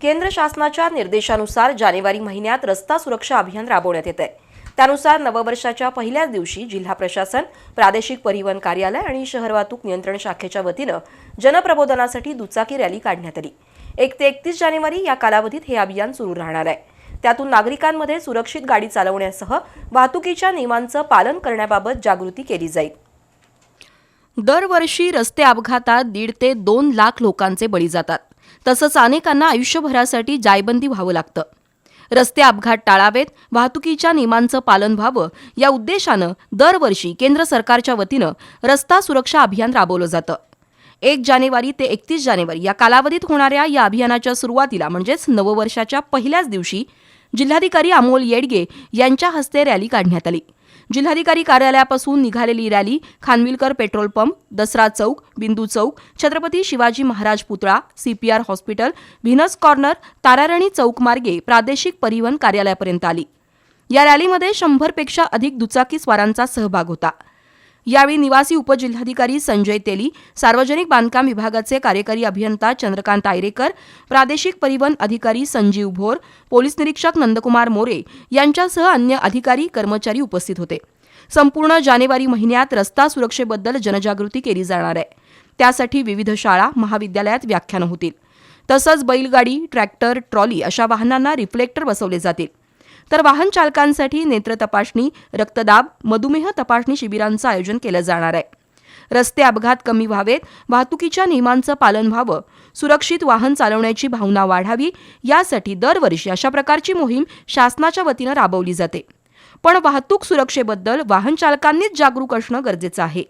केंद्र शासनाच्या निर्देशानुसार जानेवारी महिन्यात रस्ता सुरक्षा अभियान राबवण्यात येत आहे त्यानुसार नववर्षाच्या पहिल्याच दिवशी जिल्हा प्रशासन प्रादेशिक परिवहन कार्यालय आणि शहर वाहतूक नियंत्रण शाखेच्या वतीनं जनप्रबोधनासाठी दुचाकी रॅली काढण्यात आली. एक ते एकतीस जानेवारी या कालावधीत हे अभियान सुरू राहणार आहे. त्यातून नागरिकांमध्ये सुरक्षित गाडी चालवण्यासह वाहतुकीच्या नियमांचं पालन करण्याबाबत जागृती केली जाईल. दरवर्षी रस्ते अपघातात दीड ते दोन लाख लोकांचे बळी जातात. तसंच अनेकांना आयुष्यभरासाठी जायबंदी व्हावं लागतं. रस्ते अपघात टाळावेत वाहतुकीच्या नियमांचं पालन व्हावं या उद्देशानं दरवर्षी केंद्र सरकारच्या वतीनं रस्ता सुरक्षा अभियान राबवलं जातं. एक जानेवारी ते एकतीस जानेवारी या कालावधीत होणाऱ्या या अभियानाच्या सुरुवातीला म्हणजेच नववर्षाच्या पहिल्याच दिवशी जिल्हाधिकारी अमोल येडगे यांच्या हस्ते रॅली काढण्यात आली. जिल्हाधिकारी कार्यालयापासून निघालेली rally Khanvilkar petrol pump Dasara चौक बिंदू चौक छत्रपती शिवाजी महाराज पुतळा CPR hospital Venus corner Tararani चौक मार्गे प्रादेशिक परिवहन कार्यालयापर्यंत आली. या रॅलीमध्ये शंभरपेक्षा अधिक दुचाकी स्वारांचा सहभाग होता. यावेळी निवासी उपजिल्हाधिकारी संजय तेली सार्वजनिक बांधकाम विभागाचे कार्यकारी अभियंता चंद्रकांत आयरेकर प्रादेशिक परिवहन अधिकारी संजीव भोर पोलीस निरीक्षक नंदकुमार मोरे यांच्यासह अन्य अधिकारी कर्मचारी उपस्थित होते. संपूर्ण जानेवारी महिन्यात रस्ता सुरक्षेबद्दल जनजागृती केली जाणार आहे. त्यासाठी विविध शाळा महाविद्यालयात व्याख्यानं होतील. तसंच बैलगाडी ट्रॅक्टर ट्रॉली अशा वाहनांना रिफ्लेक्टर बसवले जातील. तर वाहन चालकांसाठी नेत्र तपासणी रक्तदाब मधुमेह तपासणी शिबिरांचं आयोजन केलं जाणार आहे. रस्ते अपघात कमी व्हावेत वाहतुकीच्या नियमांचं पालन व्हावं सुरक्षित वाहन चालवण्याची भावना वाढावी यासाठी दरवर्षी अशा प्रकारची मोहीम शासनाच्या वतीनं राबवली जाते. पण वाहतूक सुरक्षेबद्दल वाहन चालकांनीच जागरूक असणं गरजेचं आहे.